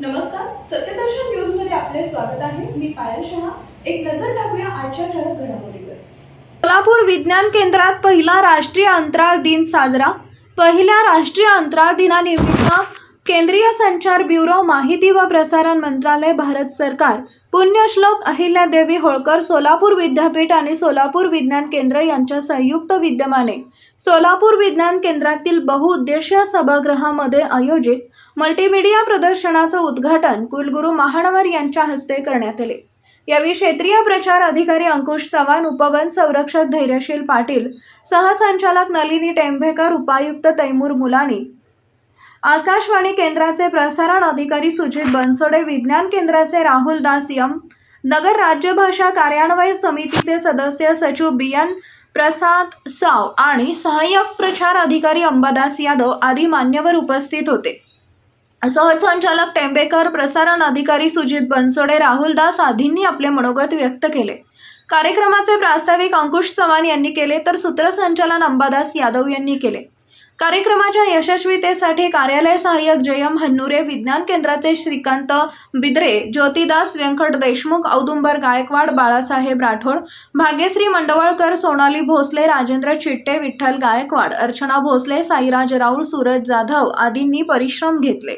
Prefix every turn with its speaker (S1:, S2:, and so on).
S1: नमस्कार सत्यदर्शन न्यूजमध्ये आपले स्वागत आहे. मी पायल शहा. एक नजर टाकूया आजच्या ठळक घडामोडीवर.
S2: सोलापूर विज्ञान केंद्रात पहिला राष्ट्रीय अंतराळ दिन साजरा. पहिल्या राष्ट्रीय अंतराळ दिनानिमित्त केंद्रीय संचार ब्युरो माहिती व प्रसारण मंत्रालय भारत सरकार पुण्यश्लोक अहिल्यादेवी होळकर सोलापूर विद्यापीठ आणि सोलापूर विज्ञान केंद्र यांच्या संयुक्त विद्यमाने सोलापूर विज्ञान केंद्रातील बहुउद्देशीय सभागृहामध्ये आयोजित मल्टीमीडिया प्रदर्शनाचं उद्घाटन कुलगुरू महानवर यांच्या हस्ते करण्यात आले. यावेळी क्षेत्रीय प्रचार अधिकारी अंकुश चव्हाण उपवन संरक्षक धैर्यशील पाटील सहसंचालक नलिनी टेंभेकर उपायुक्त तैमूर मुलानी आकाशवाणी केंद्राचे प्रसारण अधिकारी सुजित बनसोडे विज्ञान केंद्राचे राहुल दास यम नगर राज्यभाषा कार्यान्वयन समितीचे सदस्य सचिव बी एन प्रसाद साव आणि सहाय्यक प्रचार अधिकारी अंबादास यादव आदी मान्यवर उपस्थित होते. सहसंचालक टेंबेकर प्रसारण अधिकारी सुजित बनसोडे राहुल दास आदींनी आपले मनोगत व्यक्त केले. कार्यक्रमाचे प्रास्ताविक अंकुश चव्हाण यांनी केले तर सूत्रसंचालन अंबादास यादव यांनी केले. कार्यक्रमाच्या यशस्वीतेसाठी कार्यालय सहाय्यक जयम हन्नुरे विज्ञान केंद्राचे श्रीकांत बिद्रे ज्योतिदास व्यंकट देशमुख औदुंबर गायकवाड बाळासाहेब राठोड भाग्यश्री मंडवळकर सोनाली भोसले राजेंद्र चिट्टे विठ्ठल गायकवाड अर्चना भोसले साईराज राऊळ सूरज जाधव आदींनी परिश्रम घेतले.